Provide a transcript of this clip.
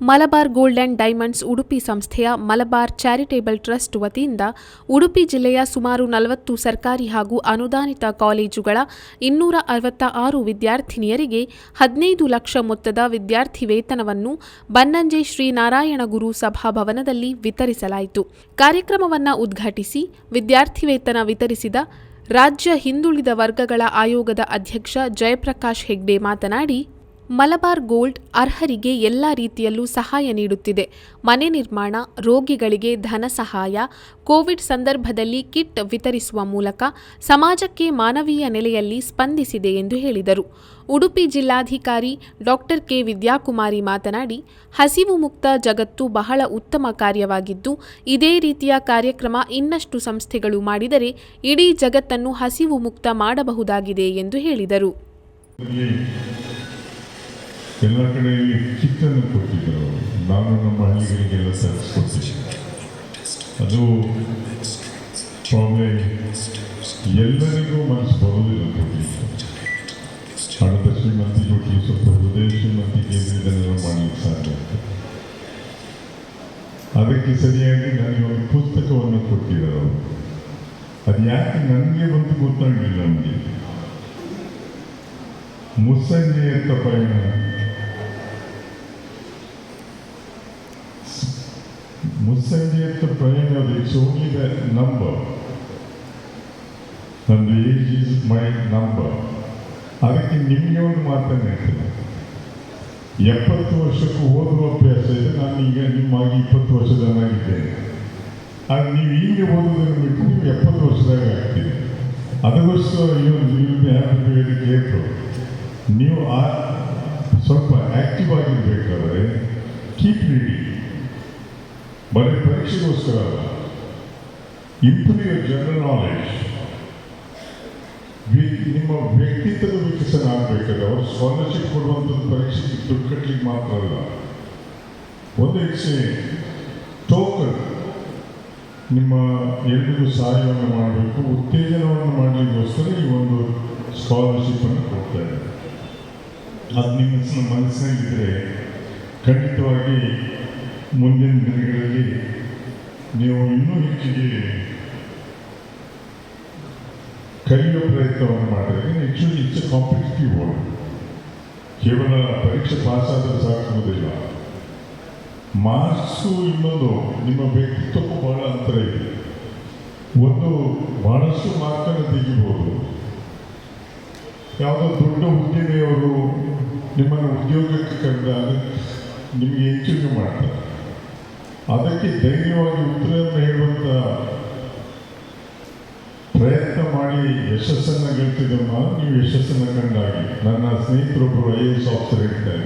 Malabar gold and diamonds Udupi ಸಂಸ್ಥೆಯ Malabar charitable trust ವತಿಯಿಂದ ಉಡುಪಿ ಜಿಲ್ಲೆಯ ಸುಮಾರು ನಲವತ್ತು ಸರ್ಕಾರಿ ಹಾಗೂ ಅನುದಾನಿತ ಕಾಲೇಜುಗಳ ಇನ್ನೂರ ಅರವತ್ತ ಆರು ವಿದ್ಯಾರ್ಥಿನಿಯರಿಗೆ ಹದಿನೈದು ಲಕ್ಷ ಮೊತ್ತದ ವಿದ್ಯಾರ್ಥಿ ವೇತನವನ್ನು ಬನ್ನಂಜೆ ಶ್ರೀ ನಾರಾಯಣ ಗುರು ಸಭಾಭವನದಲ್ಲಿ ವಿತರಿಸಲಾಯಿತು. ಕಾರ್ಯಕ್ರಮವನ್ನು ಉದ್ಘಾಟಿಸಿ ವಿದ್ಯಾರ್ಥಿ ವೇತನ ವಿತರಿಸಿದ ರಾಜ್ಯ ಹಿಂದುಳಿದ ವರ್ಗಗಳ ಆಯೋಗದ ಅಧ್ಯಕ್ಷ ಜಯಪ್ರಕಾಶ್ ಹೆಗ್ಡೆ ಮಾತನಾಡಿ ಮಲಬಾರ್ ಗೋಲ್ಡ್ ಅರ್ಹರಿಗೆ ಎಲ್ಲ ರೀತಿಯಲ್ಲೂ ಸಹಾಯ ನೀಡುತ್ತಿದೆ. ಮನೆ ನಿರ್ಮಾಣ, ರೋಗಿಗಳಿಗೆ ಧನ ಸಹಾಯ, ಕೋವಿಡ್ ಸಂದರ್ಭದಲ್ಲಿ ಕಿಟ್ ವಿತರಿಸುವ ಮೂಲಕ ಸಮಾಜಕ್ಕೆ ಮಾನವೀಯ ನೆಲೆಯಲ್ಲಿ ಸ್ಪಂದಿಸಿದೆ ಎಂದು ಹೇಳಿದರು. ಉಡುಪಿ ಜಿಲ್ಲಾಧಿಕಾರಿ ಡಾಕ್ಟರ್ ಕೆ. ವಿದ್ಯಾಕುಮಾರಿ ಮಾತನಾಡಿ, ಹಸಿವು ಮುಕ್ತ ಜಗತ್ತು ಬಹಳ ಉತ್ತಮ ಕಾರ್ಯವಾಗಿದ್ದು, ಇದೇ ರೀತಿಯ ಕಾರ್ಯಕ್ರಮ ಇನ್ನಷ್ಟು ಸಂಸ್ಥೆಗಳು ಮಾಡಿದರೆ ಇಡೀ ಜಗತ್ತನ್ನು ಹಸಿವು ಮುಕ್ತ ಮಾಡಬಹುದಾಗಿದೆ ಎಂದು ಹೇಳಿದರು. ಎಲ್ಲ ಕಡೆಯಲ್ಲಿ ಕಿಟ್ಟನ್ನು ಕೊಟ್ಟಿದ್ದರು. ನಾನು ನಮ್ಮ ಹಳ್ಳಿಗಳಿಗೆಲ್ಲ ತರಿಸ್ಕೊಡ್ತೀನಿ ಅದು ಪ್ರಾಬ್ಲಮ್ ಎಲ್ಲರಿಗೂ ಮನಸ್ಸು ಬರೋದಿಲ್ಲ ಕೊಟ್ಟಿದ್ದು ಹಣದ ಶ್ರೀಮಂತಿ ಕೊಟ್ಟು, ಸ್ವಲ್ಪ ಹೃದಯ ಶ್ರೀಮಂತಿಗೆ ಇದನ್ನೆಲ್ಲ ಮಾಡಲಿಕ್ಕೆ ಸಾಧ್ಯ ಆಗ್ತದೆ. ಅದಕ್ಕೆ ಸರಿಯಾಗಿ ನನಗೆ ಒಂದು ಪುಸ್ತಕವನ್ನು ಕೊಟ್ಟಿದ್ದಾರೆ ಅವರು ಅದು ಯಾಕೆ ನನಗೆ ಬಂದು ಗೊತ್ತಾಗಲಿಲ್ಲ ನಮಗೆ. ಮುಸ್ಸಂಜೆಯತ್ತ ಪಯಣ. ಮುಸ್ಸಂಜೆಯತ್ತ ಪಯಣ ಇಟ್ಸ್ ಓನ್ಲಿ ದ ನಂಬರ್. ನಂದು ಏಜ್ ಈಸ್ ಮೈ ನಂಬರ್ ಅದಕ್ಕೆ ನಿಮಗೆ ಒಂದು ಮಾತನ್ನು ಹೇಳ್ತೇನೆ. ಎಪ್ಪತ್ತು ವರ್ಷಕ್ಕೂ ಓದುವ ಅಭ್ಯಾಸ ಇದೆ, ನಾನು ಈಗ ನಿಮ್ಮಾಗಿ ಇಪ್ಪತ್ತು ವರ್ಷದವನಾಗಿದ್ದೇನೆ. ಆಗ ನೀವು ಈಗ ಓದೋದನ್ನು ಬಿಟ್ಟು ನೀವು ಎಪ್ಪತ್ತು ವರ್ಷದಾಗ ಆಗ್ತೀರಿ ಅದಕ್ಕೋಸ್ಕರ ಇವನು ನೀವು ಹ್ಯಾಪಿ ಕೇರ್ಫುಲ್ ನೀವು ಆ ಸ್ವಲ್ಪ ಆಕ್ಟಿವ್ ಆಗಿರಬೇಕಾದ್ರೆ ಕೀಪ್ ರೀಡಿಂಗ್ ಬರೀ ಪರೀಕ್ಷೆಗೋಸ್ಕರ ಅಲ್ಲ ಇಂಪ್ರೂವ್ ಜನರಲ್ ನಾಲೆಡ್ಜ್ ನಿಮ್ಮ ವ್ಯಕ್ತಿತ್ವದ ವಿಕಸನ ಆಗಬೇಕಾದ್ರೆ ಅವರು ಸ್ಕಾಲರ್ಶಿಪ್ ಕೊಡುವಂಥದ್ದು ಪರೀಕ್ಷೆಗೆ ದುಡ್ಡು ಕಟ್ಟಲಿಕ್ಕೆ ಮಾತ್ರ ಅಲ್ಲ ಒಂದು ಇಟ್ಸ್ ಎ ಟೋಕನ್ ನಿಮ್ಮ ಎಲ್ರಿಗೂ ಸಹಾಯವನ್ನು ಮಾಡಬೇಕು ಉತ್ತೇಜನವನ್ನು ಮಾಡಲಿಕ್ಕೋಸ್ಕರ ಈ ಒಂದು ಸ್ಕಾಲರ್ಶಿಪ್ಪನ್ನು ಕೊಡ್ತಾ ಇದ್ದಾರೆ ಅದು ನಿಮ್ಮ ಮನಸ್ಸಿನ ಮನಸ್ಸಿನಲ್ಲಿದ್ದರೆ ಖಂಡಿತವಾಗಿ ಮುಂದಿನ ದಿನಗಳಲ್ಲಿ ನೀವು ಇನ್ನೂ ಹೆಚ್ಚಿಗೆ ಕಲಿಯುವ ಪ್ರಯತ್ನವನ್ನು ಮಾಡಿದ್ರೆ ಹೆಚ್ಚು ಹೆಚ್ಚು ಕಾಂಪಿಟೇಟಿವ್ ವರ್ಲ್ಡ್ ಕೇವಲ ಪರೀಕ್ಷೆ ಪಾಸ್ ಆದರೆ ಸಾಕುವುದಿಲ್ಲ ಮಾರ್ಕ್ಸು ಇನ್ನೊಂದು ನಿಮ್ಮ ವ್ಯಕ್ತಿತ್ವಕ್ಕೂ ಬಹಳ ಅಂತರ ಇದೆ. ಒಂದು ಬಹಳಷ್ಟು ಮಾರ್ಕನ್ನು ತೆಗಿಬೋದು. ಯಾವುದೋ ದೊಡ್ಡ ಉದ್ಯಮಿಯವರು ನಿಮ್ಮನ್ನು ಉದ್ಯೋಗಕ್ಕೆ ಕರೆದಾಗ ನಿಮಗೆ ಹೆಚ್ಚಿಗೆ ಮಾಡ್ತಾರೆ. ಅದಕ್ಕೆ ಧೈರ್ಯವಾಗಿ ಉತ್ತರವನ್ನು ಹೇಳುವಂತ ಪ್ರಯತ್ನ ಮಾಡಿ ಯಶಸ್ಸನ್ನು ನಾನು ನೀವು ಯಶಸ್ಸನ್ನು ಕಂಡಾಗಿ ನನ್ನ ಸ್ನೇಹಿತರೊಬ್ಬರು ಐ ಎ ಎಸ್ ಆಫೀಸರ್ ಇರ್ತಾರೆ